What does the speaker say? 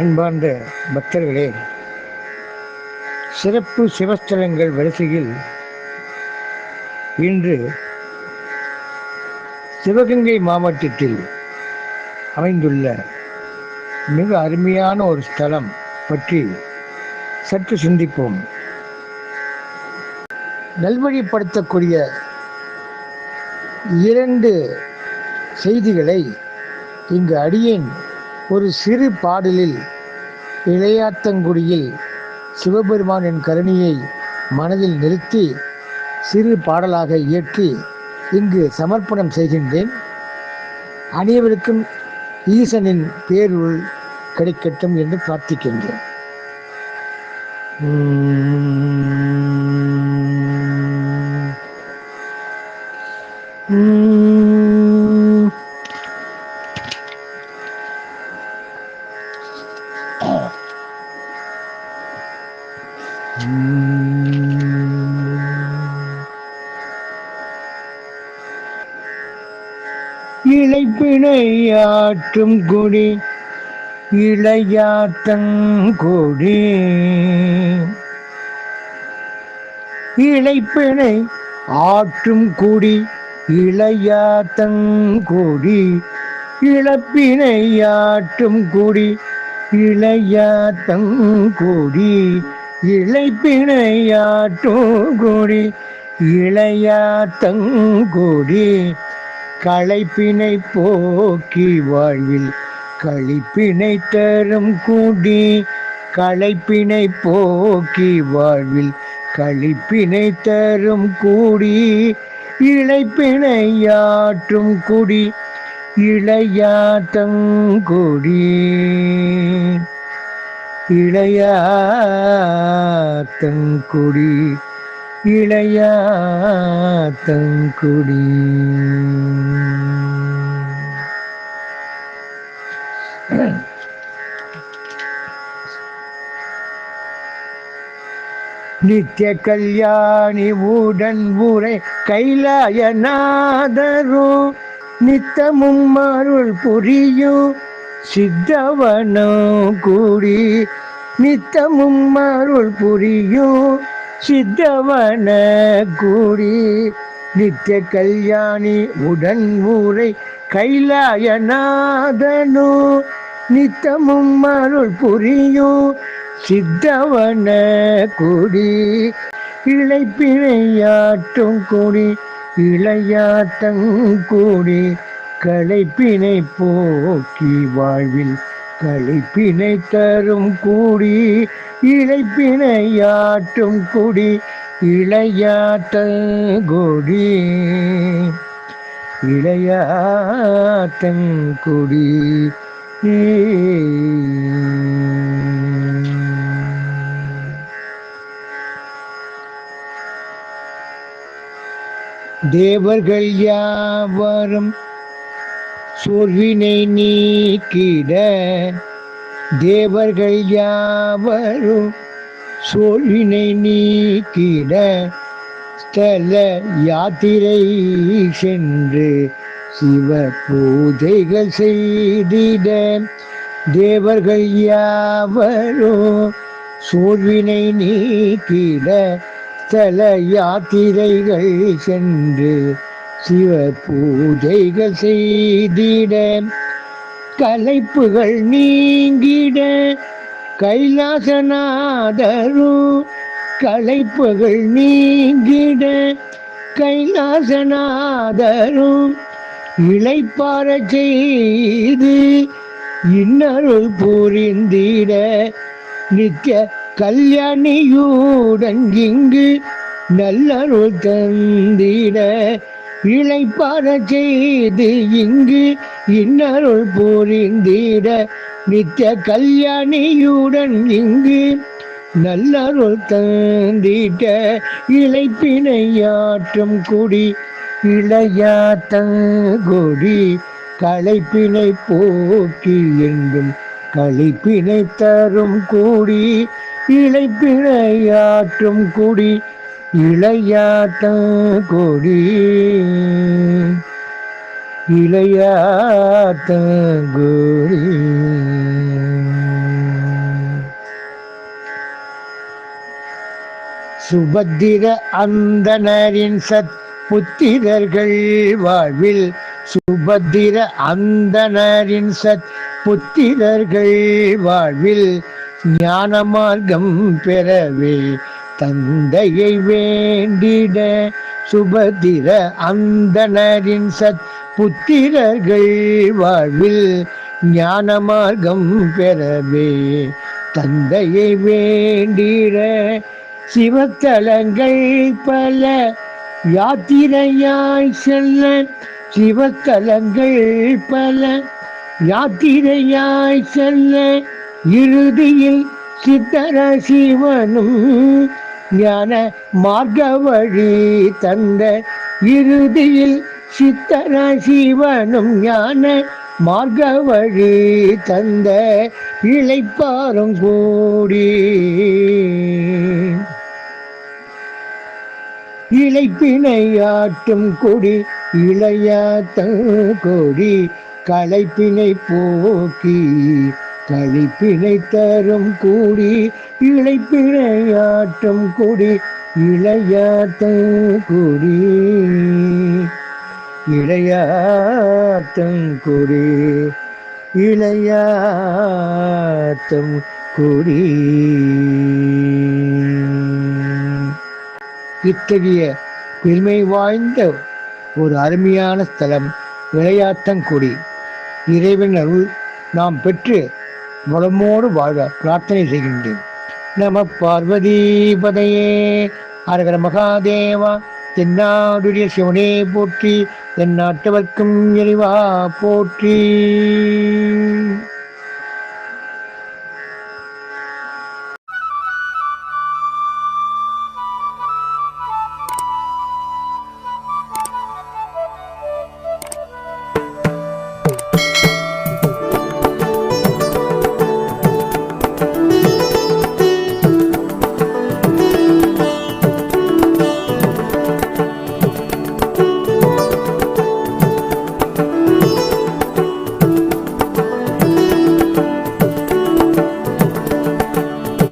அன்பார்ந்த பக்தர்களே சிறப்பு சிவஸ்தலங்கள் வரிசையில் இன்று சிவகங்கை மாவட்டத்தில் அமைந்துள்ள மிக அருமையான ஒரு ஸ்தலம் பற்றி சற்று சிந்திப்போம். நல்வழிப்படுத்தக்கூடிய இரண்டு செய்திகளை இங்கு அடியேன். ஒரு சிறு பாடலில் இளையாத்தங்குடியில் சிவபெருமானின் கருணையை மனதில் நிறுத்தி சிறு பாடலாக இயற்றி இங்கு சமர்ப்பணம் செய்கின்றேன் அனைவருக்கும் ஈசனின் பேருள் கிடைக்கட்டும் என்று பிரார்த்திக்கின்றேன் உம். இழைப்பினை ஆற்றும் கொடி இளையாத்தன் கொடி. இழைப்பிணை ஆற்றும் குடி இளையாத்தங்குடி இழப்பினையாற்றும் குடி இளையாத்தங்குடி இழைப்பினையாற்றும் குடி இளையாத்தங்குடி களைப்பினை போக்கி வாழ்வில் களிப்பினை தரும் கூடி களைப்பினை போக்கி வாழ்வில் களிப்பினை தரும் கூடி இழைப்பினையாற்றும் குடி இளையாத்தங்குடி. இளையாத்தங்குடி இளையாத்தங்குடி. நித்திய கல்யாணி ஊடன் ஊரை கைலாயநாதரும் நித்தமும் அருள் புரியும். சித்தவனோ கூடி நித்தமும் அருள் புரியும். சித்தவன கூடி நித்திய கல்யாணி உடன் ஊரை கைலாயநாதனோ நித்தமும் அருள் புரியும். சித்தவன கூடி இழைப்பிழையாட்டும் கூடி இளையாத்தங்கூடி களைப்பினை போக்கி வாழ்வில் களைப்பினை தரும் கூடி இழைப்பினையாட்டும் குடி இளையாத்தங்குடி இளையாத்தங்குடி தேவர்கள் யாவரும் சொர்வினை நீக்கிட தேவர்கள் யாவரும் சோர்வினை நீக்கிட ஸ்தல யாத்திரை சென்று சிவ பூஜைகள் செய்திட தேவர்கள் யாவரும் சோர்வினை நீக்கிட ஸ்தல யாத்திரைகள் சென்று சிவ பூஜைகள் செய்திட கலைப்புகள் நீங்கிட கைலாசநாதரும் கலைப்புகள் நீங்கிட கைலாசநாதரும் இழைப்பார செய்து இன்னருள் புரிந்திட நிற்க கல்யாணியுடன் இங்கு நல்லருள் தந்திட. இளைப்பார செய்து இங்கு இன்னருள் புரிந்திட நித்திய கல்யாணியுடன் இங்கு நல்லருள் தந்திட இழைப்பினையாற்றும் குடி இளையாத்த கொடி களைப்பினை போக்கி என்றும் களைப்பினை தரும் கூடி இழைப்பினையாற்றும் குடி இளையாத்தங்கொடி இளையாத்தங்கொடி சுபத்திர அந்தனரின் சத் புத்திரர்கள் வாழ்வில் சுபத்திர அந்தனரின் சத் புத்திரர்கள் வாழ்வில் ஞான மார்க்கம் பெறவே தந்தையை வேண்டிட சுபதிர அந்தனரின் சத் புத்திரர்கள் வாழ்வில் ஞான மார்க்கம் பெறவே. தந்தையை வேண்டிட சிவத்தலங்கள் பல யாத்திரையாய் செல்ல சிவத்தலங்கள் பல யாத்திரையாய் செல்ல இறுதியில் சித்தர சிவனும் ஞான மார்க்க வழி தந்த இறுதியில் சித்தர சிவனும் ஞான மார்க்க வழி தந்த இழைப்பாரும் கூடி. இழைப்பினையாட்டும் கொடி இளையாத்த கொடி களைப்பினை போக்கி கழிப்பினை தரும் கூடி இழைப்பிழையாற்றும் கொடி இளையாத்த கொடி. இளையாத்தம் கொடி இளையாத்தம் கொடி. இத்தகைய பெருமை வாய்ந்த ஒரு அருமையான ஸ்தலம் இளையாத்தங்குடி இறைவன் அருள் நாம் பெற்று வளமோடு வாழ பிரார்த்தனை செய்கின்றேன். நம பார்வதிபதையே அரகர மகாதேவா தென்னாடுடைய சிவனே போற்றி தென்னாட்டவர்க்கும் இறைவா போற்றி.